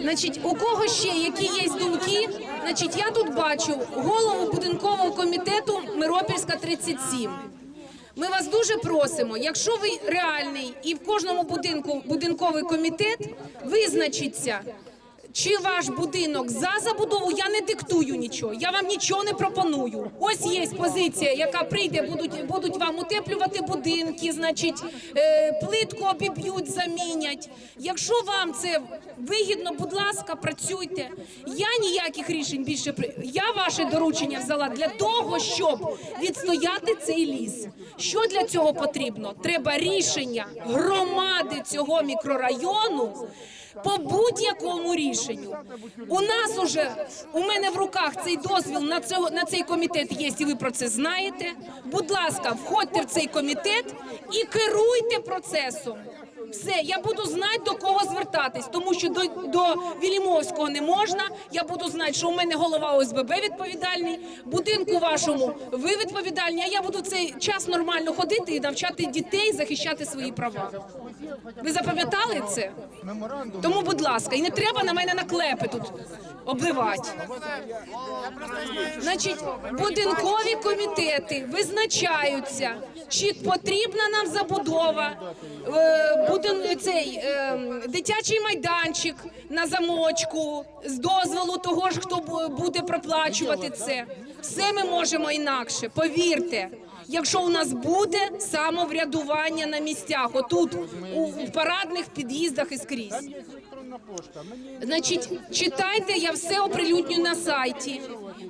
Значить, у кого ще які є думки? Значить, я тут бачу голову будинкового комітету Миропільська 37. Ми вас дуже просимо, якщо ви реальний і в кожному будинку будинковий комітет, визначиться. Чи ваш будинок за забудову? Я не диктую нічого. Я вам нічого не пропоную. Ось є позиція, яка прийде, будуть будуть вам утеплювати будинки, значить е, плитку обіб'ють, замінять. Якщо вам це вигідно, будь ласка, працюйте. Я ніяких рішень більше при я ваше доручення взяла для того, щоб відстояти цей ліс. Що для цього потрібно? Треба рішення громади цього мікрорайону по будь-якому рішенню. У нас уже у мене в руках цей дозвіл на цього на цей комітет є, і ви про це знаєте. Будь ласка, входьте в цей комітет і керуйте процесом. Все, я буду знати до кого звертатись, тому що до, до Вілімовського не можна. Я буду знати, що у мене голова ОСББ відповідальний, будинку вашому ви відповідальні. А я буду цей час нормально ходити і навчати дітей захищати свої права. Ви запам'ятали це? Тому, будь ласка, і не треба на мене наклепи тут обливати. Значить, будинкові комітети визначаються, чи потрібна нам забудова, е, будин, цей е, дитячий майданчик на замочку з дозволу того ж, хто буде проплачувати це. Все ми можемо інакше, повірте. Якщо у нас буде самоврядування на місцях, отут у, парадних під'їздах і скрізь. Значить, читайте, я все оприлюдню на сайті.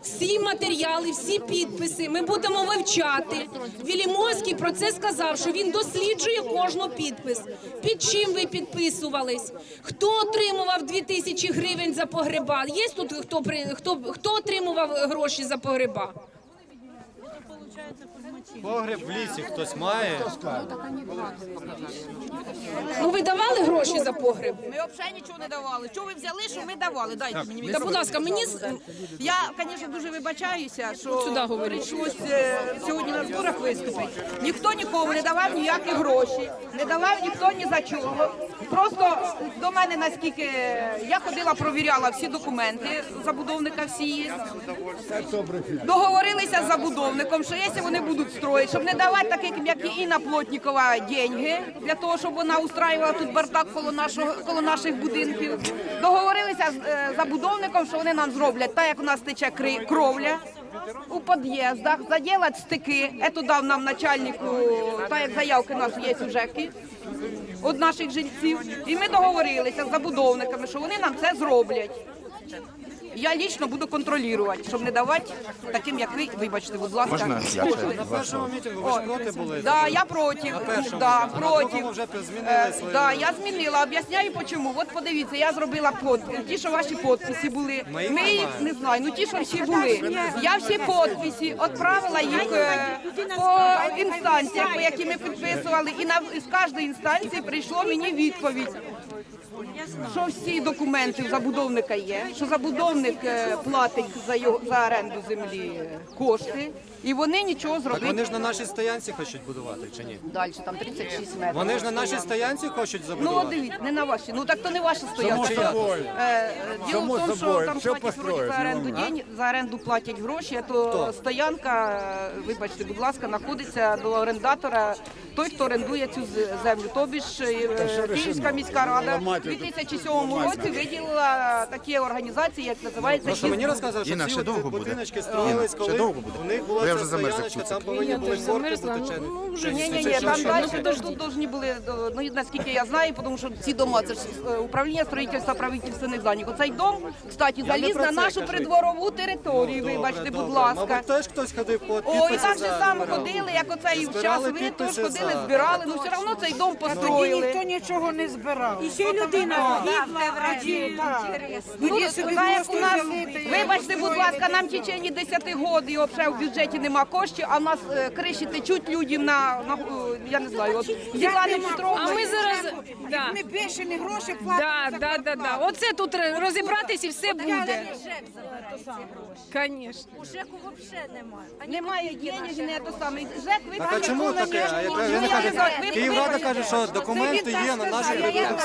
Всі матеріали, всі підписи ми будемо вивчати. Вілімовський про це сказав, що він досліджує кожну підпис. Під чим ви підписувались? Хто отримував 2000 гривень за погреба? Є тут хто хто, хто отримував гроші за погреба? Погреб в лісі хтось має. Ну ви давали гроші за погреб? Ми взагалі нічого не давали. Що ви взяли, що ми давали? Дайте мені. Та будь ласка, мені з- Я, звісно, дуже вибачаюся, що Сюди говоріть. прийшлось е, сьогодні на зборах виступити. Ніхто нікому не давав ніякі гроші, не давав ніхто ні за чого. Просто до мене наскільки я ходила, провіряла всі документи забудовника всі є. Договорилися з забудовником, що якщо вони будуть строїти, щоб не давати таким, як і Інна Плотнікова, деньги для того, щоб вона устраювала тут бардак коло нашого коло наших будинків. Договорилися з е, забудовником, що вони нам зроблять так, як у нас тече кровля. У під'їздах заділять стики. Це дав нам начальнику, так як заявки нас є у від наших жильців. І ми договорилися з забудовниками, що вони нам це зроблять. Я лічно буду контролювати, щоб не давати таким, як ви, вибачте, будь ласка. Можна я. На першому мітингу ви ж проти були. Да, я проти. першому да. На проти. вже змінили Е, свою- Да, я змінила. Об'ясняю чому. От подивіться, я зробила подпис. Ті, що ваші підписи були. Ми їх Ми їх не знаю. Ну ті, що всі були. Я всі підписи відправила їх е, по інстанціях, по які ми підписували, і на з кожної інстанції прийшло мені відповідь. Що всі документи в забудовника є, що забудовник е, платить за його за оренду землі кошти, і вони нічого Так зробити. вони ж на нашій стоянці хочуть будувати чи ні? Далі там 36 метрів. Вони ж на нашій стоянці хочуть Ну, от забудувати. дивіться, не на ваші. Ну так то не ваша стоянка. Само собою. Е, е, Діло в тому, що собою, там все платять за оренду ну, день, за оренду платять гроші, а то стоянка, е, вибачте, будь ласка, знаходиться до орендатора, той, хто орендує цю з- землю. Тобі ж е, Київська міська рада у Ламати 2007 році виділила такі організації, як називається Просто мені «Гізмо». розказали, що Інна, ці ще от довго буде? будиночки строїлись, Інна, ще коли довго буде? у них Бо була я ця вже стояночка, там куцик. повинні були заточені. Ну, Чи Ні, ні, ні, там далі тут, тут должні були, до- ну наскільки я знаю, тому що ці дома, це ж е, управління строїтельства правительственних зданих. Оцей дом, кстати, заліз про на це нашу кажу. придворову територію, Добре, вибачте, будь добре. ласка. Мабуть, теж хтось ходив по О, і підписи так же за само ходили, як оцей час Збирали ви теж підписи ходили, за. збирали, ну все одно цей дом Тоді построїли. ніхто нічого не збирав. І ще а ті, так. Ну, Тоді собі так як у просто нас, взяли, та й вибачте, будь ласка, нам в течение 10 років і взагалі в бюджеті нема коштів, а в нас е, криші течуть людям на, на е, я не знаю, от Світлани Петровни. А ми зараз да. Не бешені гроші Да, платять. да, да, да. Оце тут розібратись і все буде. Звісно. Немає денег, не то саме. ЖЕК, ви Так а чому таке? А яка- я не ви- Київрада каже, що документи є на будинках